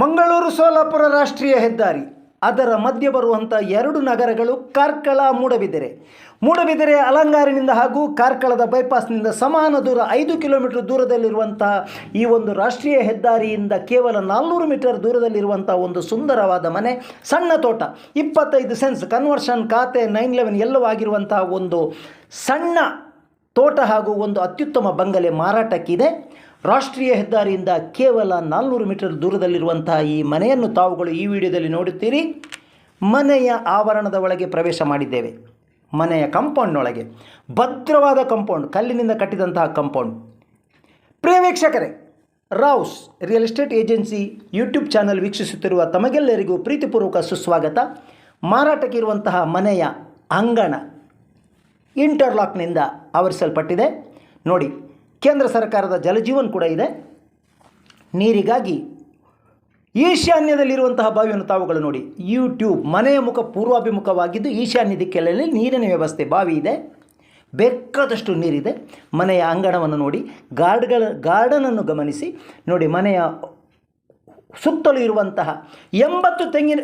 ಮಂಗಳೂರು ಸೋಲಾಪುರ ರಾಷ್ಟ್ರೀಯ ಹೆದ್ದಾರಿ. ಅದರ ಮಧ್ಯೆ ಬರುವಂಥ ಎರಡು ನಗರಗಳು ಕಾರ್ಕಳ ಮೂಡಬಿದಿರೆ. ಮೂಡಬಿದಿರೆ ಅಲಂಗಾರಿನಿಂದ ಹಾಗೂ ಕಾರ್ಕಳದ ಬೈಪಾಸ್ನಿಂದ ಸಮಾನ ದೂರ ಐದು ಕಿಲೋಮೀಟರ್ ದೂರದಲ್ಲಿರುವಂತಹ ಈ ಒಂದು ರಾಷ್ಟ್ರೀಯ ಹೆದ್ದಾರಿಯಿಂದ ಕೇವಲ ನಾಲ್ನೂರು ಮೀಟರ್ ದೂರದಲ್ಲಿರುವಂಥ ಒಂದು ಸುಂದರವಾದ ಮನೆ, ಸಣ್ಣ ತೋಟ, ಇಪ್ಪತ್ತೈದು ಸೆನ್ಸ್, ಕನ್ವರ್ಷನ್, ಖಾತೆ, ನೈನ್ ಲೆವೆನ್ ಎಲ್ಲವೂ ಆಗಿರುವಂತಹ ಒಂದು ಸಣ್ಣ ತೋಟ ಹಾಗೂ ಒಂದು ಅತ್ಯುತ್ತಮ ಬಂಗಲೆ ಮಾರಾಟಕ್ಕಿದೆ. ರಾಷ್ಟ್ರೀಯ ಹೆದ್ದಾರಿಯಿಂದ ಕೇವಲ ನಾಲ್ನೂರು ಮೀಟರ್ ದೂರದಲ್ಲಿರುವಂತಹ ಈ ಮನೆಯನ್ನು ತಾವುಗಳು ಈ ವಿಡಿಯೋದಲ್ಲಿ ನೋಡುತ್ತೀರಿ. ಮನೆಯ ಆವರಣದ ಒಳಗೆ ಪ್ರವೇಶ ಮಾಡಿದ್ದೇವೆ. ಮನೆಯ ಕಂಪೌಂಡ್ನೊಳಗೆ ಭದ್ರವಾದ ಕಂಪೌಂಡ್ ಕಲ್ಲಿನಿಂದ ಕಟ್ಟಿದಂತಹ ಕಂಪೌಂಡ್ ಪ್ರಿಯ ವೀಕ್ಷಕರೇ Rao's real estate agency YouTube channel ವೀಕ್ಷಿಸುತ್ತಿರುವ ತಮಗೆಲ್ಲರಿಗೂ ಪ್ರೀತಿಪೂರ್ವಕ ಸುಸ್ವಾಗತ. ಮಾರಾಟಕ್ಕೆ ಇರುವಂತಹ ಮನೆಯ ಅಂಗಣ ಇಂಟರ್ಲಾಕ್ನಿಂದ ಆವರಿಸಲ್ಪಟ್ಟಿದೆ. ನೋಡಿ ಕೇಂದ್ರ ಸರ್ಕಾರದ ಜಲಜೀವನ್ ಕೂಡ ಇದೆ. ನೀರಿಗಾಗಿ ಈಶಾನ್ಯದಲ್ಲಿರುವಂತಹ ಬಾವಿಯನ್ನು ತಾವುಗಳು ನೋಡಿ. ಯೂಟ್ಯೂಬ್ ಮನೆಯ ಮುಖ ಪೂರ್ವಾಭಿಮುಖವಾಗಿದ್ದು ಈಶಾನ್ಯ ದಿಕ್ಕಿನಲ್ಲಿ ನೀರಿನ ವ್ಯವಸ್ಥೆ ಬಾವಿ ಇದೆ. ಬೇಕಾದಷ್ಟು ನೀರಿದೆ. ಮನೆಯ ಅಂಗಣವನ್ನು ನೋಡಿ, ಗಾರ್ಡ್ಗಳ, ಗಾರ್ಡನನ್ನು ಗಮನಿಸಿ. ನೋಡಿ, ಮನೆಯ ಸುತ್ತಲೂ ಇರುವಂತಹ ಎಂಬತ್ತು ತೆಂಗಿನ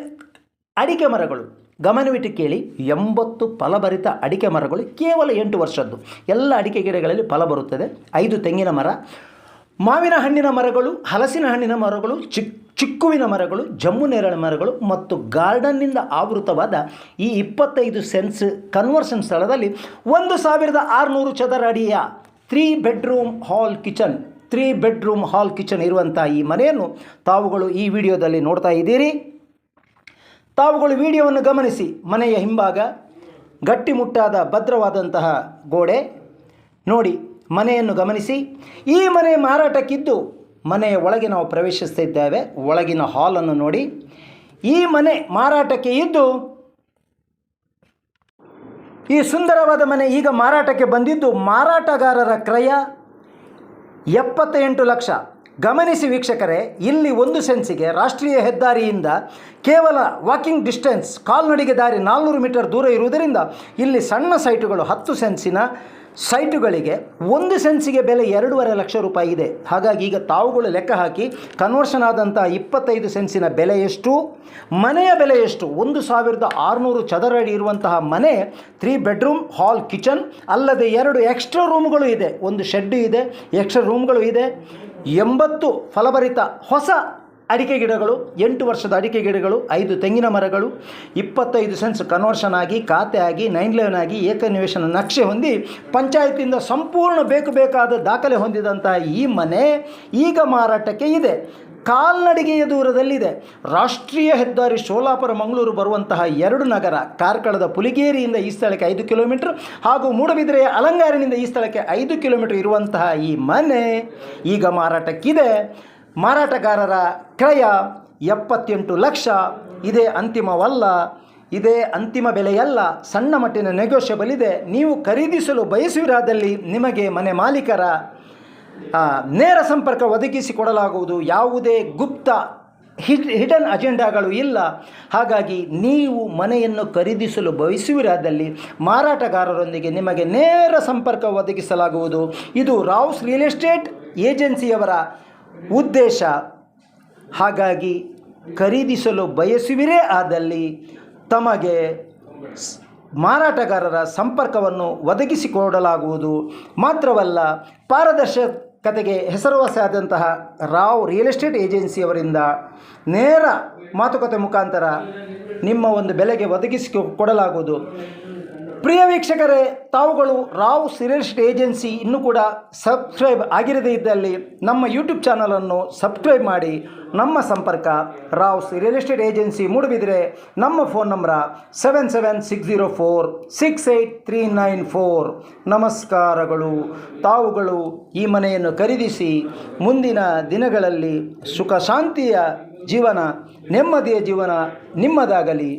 ಅಡಿಕೆ ಮರಗಳು. ಗಮನವಿಟ್ಟು ಕೇಳಿ, ಎಂಬತ್ತು ಫಲಭರಿತ ಅಡಿಕೆ ಮರಗಳು ಕೇವಲ ಎಂಟು ವರ್ಷದ್ದು. ಎಲ್ಲ ಅಡಿಕೆ ಗಿಡಗಳಲ್ಲಿ ಫಲ ಬರುತ್ತದೆ. ಐದು ತೆಂಗಿನ ಮರ, ಮಾವಿನ ಹಣ್ಣಿನ ಮರಗಳು, ಹಲಸಿನ ಹಣ್ಣಿನ ಮರಗಳು, ಚಿಕ್, ಚಿಕ್ಕುವಿನ ಮರಗಳು, ಜಮ್ಮು ನೇರಳೆ ಮರಗಳು ಮತ್ತು ಗಾರ್ಡನ್ನಿಂದ ಆವೃತವಾದ ಈ ಇಪ್ಪತ್ತೈದು ಸೆನ್ಸ್ ಕನ್ವರ್ಷನ್ ಸ್ಥಳದಲ್ಲಿ ಒಂದು ಸಾವಿರದ ಆರುನೂರು ಚದರ ಅಡಿಯ three bedroom hall kitchen, three bedroom hall kitchen ಇರುವಂಥ ಈ ಮನೆಯನ್ನು ತಾವುಗಳು ಈ ವಿಡಿಯೋದಲ್ಲಿ ನೋಡ್ತಾ ಇದ್ದೀರಿ. ತಾವುಗಳು ವಿಡಿಯೋವನ್ನು ಗಮನಿಸಿ. ಮನೆಯ ಹಿಂಭಾಗ ಗಟ್ಟಿಮುಟ್ಟಾದ ಭದ್ರವಾದಂತಹ ಗೋಡೆ. ನೋಡಿ, ಮನೆಯನ್ನು ಗಮನಿಸಿ. ಈ ಮನೆ ಮಾರಾಟಕ್ಕಿದ್ದು ಮನೆಯ ಒಳಗೆ ನಾವು ಪ್ರವೇಶಿಸ್ತಿದ್ದೇವೆ ಒಳಗಿನ ಹಾಲನ್ನು ನೋಡಿ. ಈ ಮನೆ ಮಾರಾಟಕ್ಕೆ ಇದ್ದು ಈ ಸುಂದರವಾದ ಮನೆ ಈಗ ಮಾರಾಟಕ್ಕೆ ಬಂದಿದ್ದು ಮಾರಾಟಗಾರರ ಕ್ರಯ ಎಪ್ಪತ್ತೆಂಟು ಲಕ್ಷ. ಗಮನಿಸಿ ವೀಕ್ಷಕರೇ, ಇಲ್ಲಿ ಒಂದು ಸೆನ್ಸಿಗೆ ರಾಷ್ಟ್ರೀಯ ಹೆದ್ದಾರಿಯಿಂದ ಕೇವಲ ವಾಕಿಂಗ್ ಡಿಸ್ಟೆನ್ಸ್ ಕಾಲ್ನಡಿಗೆ ದಾರಿ ನಾಲ್ನೂರು ಮೀಟರ್ ದೂರ ಇರುವುದರಿಂದ ಇಲ್ಲಿ ಸಣ್ಣ ಸೈಟುಗಳು ಹತ್ತು ಸೆನ್ಸಿನ ಸೈಟುಗಳಿಗೆ ಒಂದು ಸೆನ್ಸಿಗೆ ಬೆಲೆ ಎರಡೂವರೆ ಲಕ್ಷ ರೂಪಾಯಿ ಇದೆ. ಹಾಗಾಗಿ ಈಗ ತಾವುಗಳು ಲೆಕ್ಕ ಹಾಕಿ ಕನ್ವರ್ಷನ್ ಆದಂಥ ಇಪ್ಪತ್ತೈದು ಸೆನ್ಸಿನ ಬೆಲೆ ಎಷ್ಟು? ಮನೆಯ ಬೆಲೆ ಎಷ್ಟು? ಒಂದು ಸಾವಿರದ ಆರುನೂರು ಚದರ ಅಡಿ ಇರುವಂತಹ ಮನೆ ತ್ರೀ ಬೆಡ್ರೂಮ್ ಹಾಲ್ ಕಿಚನ್ ಅಲ್ಲದೆ ಎರಡು ಎಕ್ಸ್ಟ್ರಾ ರೂಮ್ಗಳು ಇದೆ. ಒಂದು ಶೆಡ್ ಇದೆ ಎಕ್ಸ್ಟ್ರಾ ರೂಮ್ಗಳು ಇದೆ. ಎಂಬತ್ತು ಫಲಭರಿತ ಹೊಸ ಅಡಿಕೆ ಗಿಡಗಳು, ಎಂಟು ವರ್ಷದ ಅಡಿಕೆ ಗಿಡಗಳು, ಐದು ತೆಂಗಿನ ಮರಗಳು, ಇಪ್ಪತ್ತೈದು ಸೆನ್ಸ್ ಕನ್ವರ್ಷನ್ ಆಗಿ, ಖಾತೆ ಆಗಿ ನೈನ್ ಲೆವೆನ್ ಆಗಿ ಏಕನಿವೇಶನ ನಕ್ಷೆ ಹೊಂದಿ, ಪಂಚಾಯತಿಯಿಂದ ಸಂಪೂರ್ಣ ಬೇಕು ಬೇಕಾದ ದಾಖಲೆ ಹೊಂದಿದಂತಹ ಈ ಮನೆ ಈಗ ಮಾರಾಟಕ್ಕೆ ಇದೆ. ಕಾಲ್ನಡಿಗೆಯ ದೂರದಲ್ಲಿದೆ. ರಾಷ್ಟ್ರೀಯ ಹೆದ್ದಾರಿ ಶೋಲಾಪುರ ಮಂಗಳೂರು ಬರುವಂತಹ ಎರಡು ನಗರ, ಕಾರ್ಕಳದ ಪುಲಿಗೇರಿಯಿಂದ ಈ ಸ್ಥಳಕ್ಕೆ ಐದು ಕಿಲೋಮೀಟರ್ ಹಾಗೂ ಮೂಡಬಿದಿರೆಯ ಅಲಂಗಾರಿನಿಂದ ಈ ಸ್ಥಳಕ್ಕೆ ಐದು ಕಿಲೋಮೀಟರ್ ಇರುವಂತಹ ಈ ಮನೆ ಈಗ ಮಾರಾಟಕ್ಕಿದೆ. ಮಾರಾಟಗಾರರ ಕ್ರಯ ಎಪ್ಪತ್ತೆಂಟು ಲಕ್ಷ. ಇದೇ ಅಂತಿಮವಲ್ಲ, ಇದೇ ಅಂತಿಮ ಬೆಲೆಯಲ್ಲ, ಸಣ್ಣ ಮಟ್ಟಿನ ನೆಗೋಷಿಯಬಲ್ ಇದೆ. ನೀವು ಖರೀದಿಸಲು ಬಯಸುವಿರಾದಲ್ಲಿ ನಿಮಗೆ ಮನೆ ಮಾಲೀಕರ ನೇರ ಸಂಪರ್ಕ ಒದಗಿಸಿಕೊಡಲಾಗುವುದು. ಯಾವುದೇ ಗುಪ್ತ ಹಿಡ್ ಹಿಡನ್ ಅಜೆಂಡಾಗಳು ಇಲ್ಲ. ಹಾಗಾಗಿ ನೀವು ಮನೆಯನ್ನು ಖರೀದಿಸಲು ಬಯಸುವಿರಾದಲ್ಲಿ ಮಾರಾಟಗಾರರೊಂದಿಗೆ ನಿಮಗೆ ನೇರ ಸಂಪರ್ಕ ಒದಗಿಸಲಾಗುವುದು. ಇದು ರಾವ್ಸ್ ರಿಯಲ್ ಎಸ್ಟೇಟ್ ಏಜೆನ್ಸಿಯವರ ಉದ್ದೇಶ. ಹಾಗಾಗಿ ಖರೀದಿಸಲು ಬಯಸುವಿರೇ ಆದಲ್ಲಿ ತಮಗೆ ಮಾರಾಟಗಾರರ ಸಂಪರ್ಕವನ್ನು ಒದಗಿಸಿಕೊಡಲಾಗುವುದು. ಮಾತ್ರವಲ್ಲ ಪಾರದರ್ಶಕತೆಗೆ ಹೆಸರುವಾಸಿಯಾದಂತಹ ರಾವ್ ರಿಯಲ್ ಎಸ್ಟೇಟ್ ಏಜೆನ್ಸಿಯವರಿಂದ ನೇರ ಮಾತುಕತೆ ಮುಖಾಂತರ ನಿಮ್ಮ ಒಂದು ಬೆಲೆಗೆ ಒದಗಿಸಿ ಕೊಡಲಾಗುವುದು. ಪ್ರಿಯ ವೀಕ್ಷಕರೇ, ತಾವುಗಳು ರಾವ್ ಸಿರಿಯಲ್ ಏಜೆನ್ಸಿ ಇನ್ನೂ ಕೂಡ ಸಬ್ಸ್ಕ್ರೈಬ್ ಆಗಿರದೇ ಇದ್ದಲ್ಲಿ ನಮ್ಮ ಯೂಟ್ಯೂಬ್ ಚಾನಲನ್ನು ಸಬ್ಸ್ಕ್ರೈಬ್ ಮಾಡಿ, ನಮ್ಮ ಸಂಪರ್ಕ Rao real estate agency Moodbidri ನಮ್ಮ phone number seven seven six zero four six eight three nine four ನಮಸ್ಕಾರಗಳು. ತಾವುಗಳು ಈ ಮನೆಯನ್ನು ಖರೀದಿಸಿ ಮುಂದಿನ ದಿನಗಳಲ್ಲಿ ಸುಖ ಶಾಂತಿಯ ಜೀವನ, ನೆಮ್ಮದಿಯ ಜೀವನ ನಿಮ್ಮದಾಗಲಿ.